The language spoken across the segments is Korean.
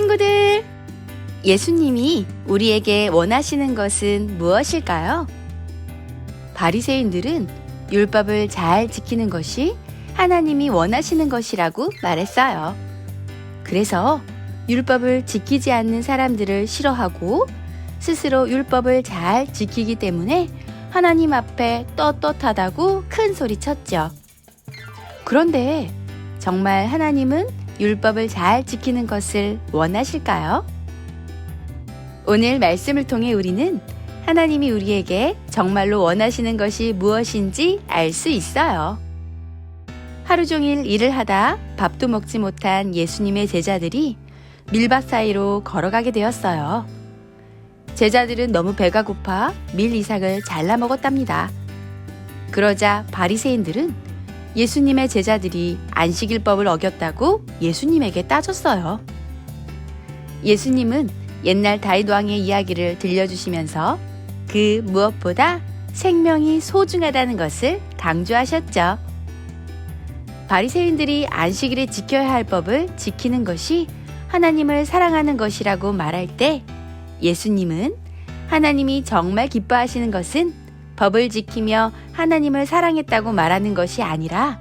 친구들, 예수님이 우리에게 원하시는 것은 무엇일까요? 바리새인들은 율법을 잘 지키는 것이 하나님이 원하시는 것이라고 말했어요. 그래서 율법을 지키지 않는 사람들을 싫어하고 스스로 율법을 잘 지키기 때문에 하나님 앞에 떳떳하다고 큰 소리 쳤죠. 그런데 정말 하나님은 율법을 잘 지키는 것을 원하실까요? 오늘 말씀을 통해 우리는 하나님이 우리에게 정말로 원하시는 것이 무엇인지 알 수 있어요. 하루 종일 일을 하다 밥도 먹지 못한 예수님의 제자들이 밀밭 사이로 걸어가게 되었어요. 제자들은 너무 배가 고파 밀 이삭을 잘라 먹었답니다. 그러자 바리새인들은 예수님의 제자들이 안식일법을 어겼다고 예수님에게 따졌어요. 예수님은 옛날 다윗 왕의 이야기를 들려주시면서 그 무엇보다 생명이 소중하다는 것을 강조하셨죠. 바리새인들이 안식일에 지켜야 할 법을 지키는 것이 하나님을 사랑하는 것이라고 말할 때 예수님은 하나님이 정말 기뻐하시는 것은 법을 지키며 하나님을 사랑했다고 말하는 것이 아니라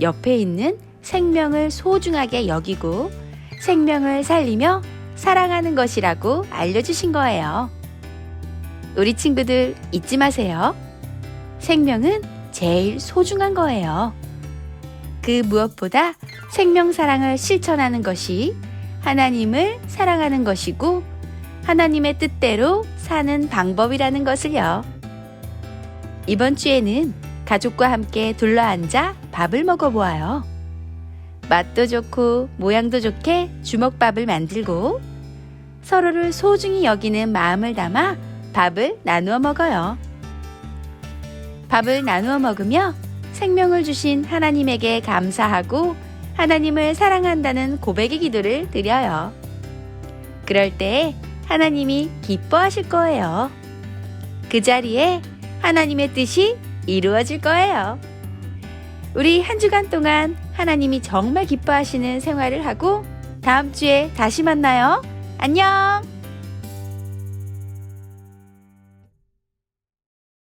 옆에 있는 생명을 소중하게 여기고 생명을 살리며 사랑하는 것이라고 알려주신 거예요. 우리 친구들 잊지 마세요. 생명은 제일 소중한 거예요. 그 무엇보다 생명 사랑을 실천하는 것이 하나님을 사랑하는 것이고 하나님의 뜻대로 사는 방법이라는 것을요. 이번 주에는 가족과 함께 둘러앉아 밥을 먹어보아요. 맛도 좋고 모양도 좋게 주먹밥을 만들고 서로를 소중히 여기는 마음을 담아 밥을 나누어 먹어요. 밥을 나누어 먹으며 생명을 주신 하나님에게 감사하고 하나님을 사랑한다는 고백의 기도를 드려요. 그럴 때 하나님이 기뻐하실 거예요. 그 자리에 하나님의 뜻이 이루어질 거예요. 우리 한 주간 동안 하나님이 정말 기뻐하시는 생활을 하고 다음 주에 다시 만나요. 안녕!